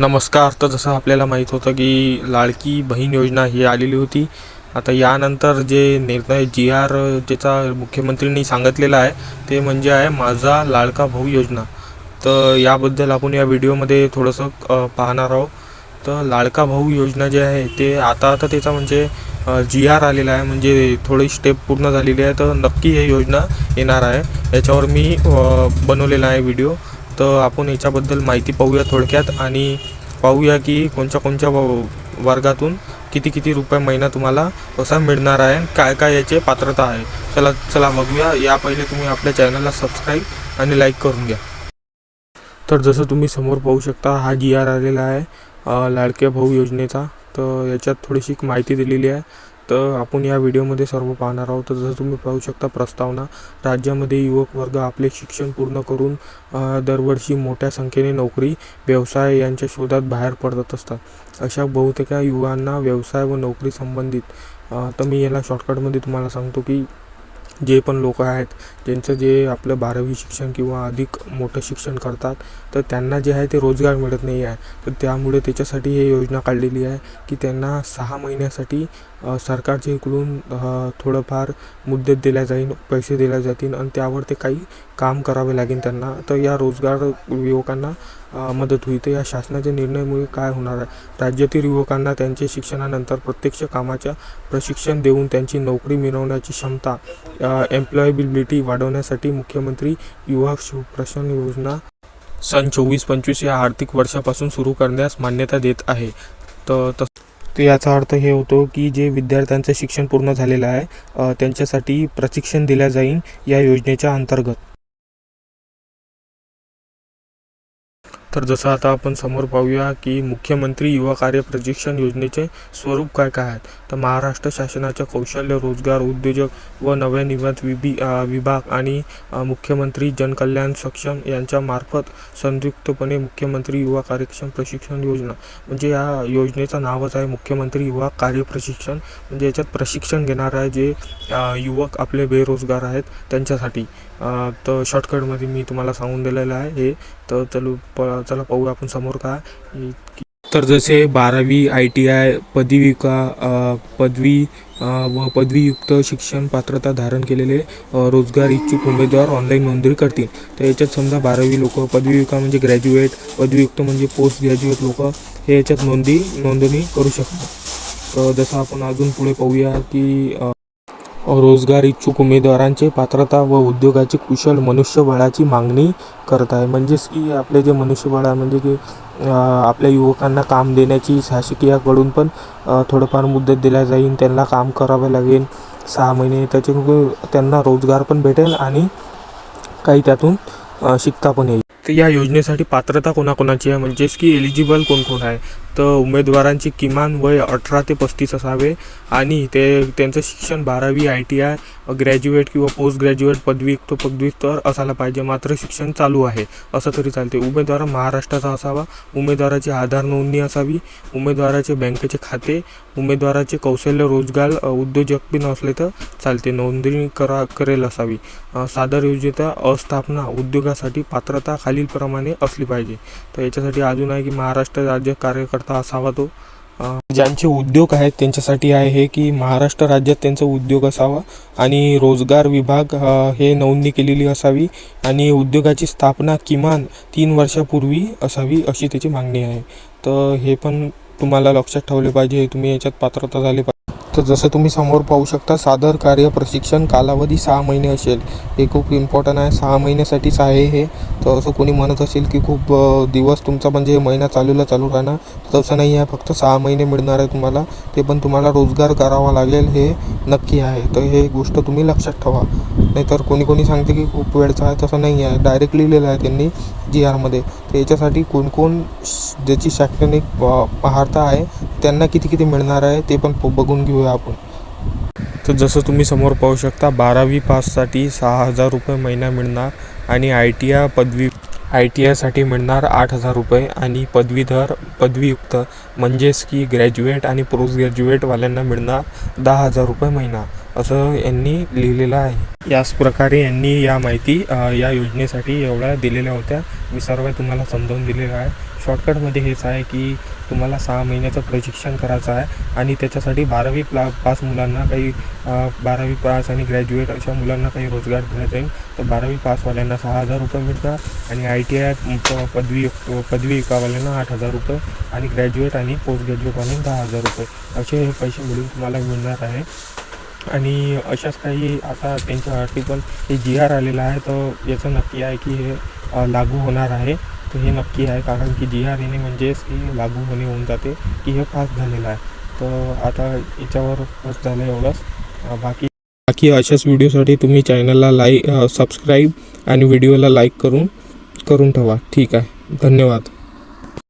नमस्कार. तर जसं आपल्याला माहीत होतं की लाडकी बहीण योजना ही आलेली होती. आता यानंतर जे निर्णय जी आर ज्याचा मुख्यमंत्र्यांनी सांगितलेला आहे ते म्हणजे आहे माझा लाडका भाऊ योजना. तर याबद्दल आपण या व्हिडिओमध्ये थोडंसं पाहणार आहोत. तर लाडका भाऊ योजना जे आहे ते आता आता त्याचा म्हणजे जी आर आलेला आहे म्हणजे थोडी स्टेप पूर्ण झालेली आहे. तर नक्की हे योजना येणार आहे. याच्यावर मी बनवलेला आहे व्हिडिओ. तर आपण याच्याबद्दल माहिती पाहूया थोडक्यात आणि पाहूया की कोणत्या कोणत्या व- वर्गातून किती किती रुपये महिना तुम्हाला कसा मिळणार आहे आणि काय काय याचे पात्रता आहे. चला चला बघूया. या पहिले तुम्ही आपल्या चॅनलला सबस्क्राईब आणि लाईक करून घ्या. तर जसं तुम्ही समोर पाहू शकता हा जी आर आलेला आहे लाडक्या भाऊ योजनेचा. तर याच्यात थोडीशी माहिती दिलेली आहे. तर आपण या व्हिडिओमध्ये सर्व पाहणार आहोत. तर जसं तुम्ही पाहू शकता प्रस्तावना राज्यामध्ये युवक वर्ग आपले शिक्षण पूर्ण करून दरवर्षी मोठ्या संख्येने नोकरी व्यवसाय यांच्या शोधात बाहेर पडत असतात. अशा बहुतेक युवांना व्यवसाय व नोकरी संबंधित तर मी याला शॉर्टकटमध्ये तुम्हाला सांगतो की जे पण लोक आहेत ज्यांचं जे आपलं बारावी शिक्षण किंवा अधिक मोठं शिक्षण करतात तर त्यांना जे आहे ते रोजगार मिळत नाही आहे. तर त्यामुळे त्याच्यासाठी हे योजना काढलेली आहे की त्यांना सहा महिन्यासाठी सरकारच्या इकडून थोडंफार मुदत दिल्या जाईल पैसे दिल्या जातील आणि त्यावर ते काही काम करावे लागेल त्यांना. तर या रोजगार युवकांना मदत होईल. तर या शासनाच्या निर्णयामुळे काय होणार आहे? राज्यातील युवकांना त्यांच्या शिक्षणानंतर प्रत्यक्ष कामाच्या प्रशिक्षण देऊन त्यांची नोकरी मिळवण्याची क्षमता एम्प्लॉयबिलिटी वाढवण्यासाठी मुख्यमंत्री युवा शिवप्रशन योजना सन चोवीस पंचवीस या आर्थिक वर्षापासून सुरू करण्यास मान्यता देत आहे. तर तस तर याचा अर्थ हे होतो की जे विद्यार्थ्यांचं शिक्षण पूर्ण झालेलं आहे त्यांच्यासाठी प्रशिक्षण दिल्या जाईल या योजनेच्या अंतर्गत. तर जसं आता आपण समोर पाहूया की मुख्यमंत्री युवा कार्य प्रशिक्षण योजनेचे स्वरूप काय काय आहेत? तर महाराष्ट्र शासनाच्या कौशल्य रोजगार उद्योजक व नवनिर्मित विभी विभाग आणि मुख्यमंत्री जनकल्याण सक्षम यांच्यामार्फत संयुक्तपणे मुख्यमंत्री युवा कार्यक्षम प्रशिक्षण योजना. म्हणजे या योजनेचं नावच आहे मुख्यमंत्री युवा कार्य प्रशिक्षण. म्हणजे याच्यात प्रशिक्षण घेणार आहे जे युवक आपले बेरोजगार आहेत त्यांच्यासाठी. तर शॉर्टकटमध्ये मी तुम्हाला सांगून दिलेलं आहे. हे तर चलू प चला पाहू आपण समोर का तर जसे बारावी आय टी आय पदविका पदवी व पदवीयुक्त शिक्षण पात्रता धारण केलेले रोजगार इच्छुक उमेदवार ऑनलाईन नोंदणी करतील. तर याच्यात समजा बारावी लोक पदवीयुक्ता म्हणजे ग्रॅज्युएट पदवीयुक्त म्हणजे पोस्ट ग्रॅज्युएट लोक हे याच्यात नोंदी नोंदणी करू शकतात. जसं आपण अजून पुढे पाहूया की रोजगार इच्छुक उमेदवारांचे पात्रता व उद्योगाची कुशल मनुष्यबळाची मागणी करत आहे. म्हणजेच की आपले जे मनुष्यबळ आहे म्हणजे की आपल्या युवकांना काम देण्याची शासकीयाकडून पण थोडंफार मुदत दिल्या जाईल त्यांना काम करावं लागेल. सहा महिने त्याच्यामुळे त्यांना रोजगार पण भेटेल आणि काही त्यातून शिकता पण येईल. तर या योजनेसाठी पात्रता कोणाकोणाची आहे? म्हणजेच की एलिजिबल कोण कोण आहे? उमेदवारांची किमान वय अठरा ते पस्तीस असावे आणि ते त्यांचं शिक्षण बारावी आय टी आय ग्रॅज्युएट किंवा पोस्ट ग्रॅज्युएट पदव्युक्त पदव्युत्तर असायला पाहिजे. मात्र शिक्षण चालू आहे. असं तरी चालते उमेदवार महाराष्ट्राचा असावा. उमेदवाराची आधार नोंदणी असावी. उमेदवाराचे बँकेचे खाते उमेदवाराचे कौशल्य रोजगार उद्योजक बी नसले तर चालते नोंदणी करा करेल असावी. सादर योजनेचा अस्थापना उद्योगासाठी पात्रता खालीलप्रमाणे असली पाहिजे. तर याच्यासाठी अजून आहे की महाराष्ट्र राज्य कार्यकर्ता असावा तो. ज्यांचे उद्योग आहेत त्यांच्यासाठी आहे हे की महाराष्ट्र राज्यात त्यांचा उद्योग असावा आणि रोजगार विभाग हे नोंदणी केलेली असावी आणि उद्योगाची स्थापना किमान तीन वर्षापूर्वी असावी अशी त्याची मागणी आहे. तर हे पण तुम्हाला लक्षात ठेवले पाहिजे तुम्ही याच्यात पात्रता झाले पाहिजे. तर जसं तुम्ही समोर पाहू शकता सादर कार्य प्रशिक्षण कालावधी सहा महिने असेल. हे खूप इम्पॉर्टंट आहे. सहा महिन्यासाठीच आहे हे. तर असं कोणी म्हणत असेल की खूप दिवस तुमचा म्हणजे महिना चालूला चालू राहणार. तसं नाही आहे. फक्त सहा महिने मिळणार आहे तुम्हाला. ते पण तुम्हाला रोजगार करावा लागेल हे नक्की आहे. तर हे गोष्ट तुम्ही लक्षात ठेवा. नाहीतर कोणी कोणी सांगते की खूप वेळचा आहे तसं नाही आहे. डायरेक्ट लिहिलेलं आहे त्यांनी जी आरमध्ये तर याच्यासाठी कोणकोण ज्याची शैक्षणिक अ, आहे त्यांना किती किती मिळणार आहे ते पण प- बघून घेऊया आपण. तर जसं तुम्ही समोर पाहू शकता बारावी पाससाठी सहा हजार रुपये महिना मिळणार आणि आय टी आय पदवी आय टी आयसाठी मिळणार आठ हजार रुपये आणि पदवीधर पदवीयुक्त म्हणजेच की ग्रॅज्युएट आणि पोस्ट ग्रॅज्युएटवाल्यांना मिळणार दहा हजार रुपये महिना असं यांनी लिहिलेलं आहे. याच प्रकारे यांनी या माहिती या योजनेसाठी एवढ्या दिलेल्या होत्या. मी सर्व तुम्हाला समजावून दिलेलं आहे. शॉर्टकटमध्ये हेच आहे की तुम्हाला सहा महिन्याचं प्रशिक्षण करायचं आहे आणि त्याच्यासाठी बारावी प्ला पास मुलांना काही बारावी पास आणि ग्रॅज्युएट अशा मुलांना काही रोजगार देण्यात जाईल तर बारावी पासवाल्यांना सहा हजार रुपये मिळतात आणि आय टी आय पदवी पदवी विकावाल्यांना आठ हजार रुपये आणि ग्रॅज्युएट आणि पोस्ट ग्रॅज्युएटवाल्यांना दहा हजार रुपये. असे हे पैसे मिळून तुम्हाला मिळणार आहे. आणि अशाच काही आता त्यांच्या आर्टिकल हे जी आर आलेलं आहे. तर याचं नक्की आहे की हे लागू होणार आहे. तर हे नक्की आहे कारण की जी आर येणे म्हणजेच की लागू होणे होऊन जाते की हे पास झालेलं आहे. तर आता याच्यावर बस झालं एवढंच. बाकी बाकी अशाच व्हिडिओसाठी तुम्ही चॅनलला लाईक सबस्क्राईब आणि व्हिडिओला लाईक करून करून ठेवा. ठीक आहे. धन्यवाद.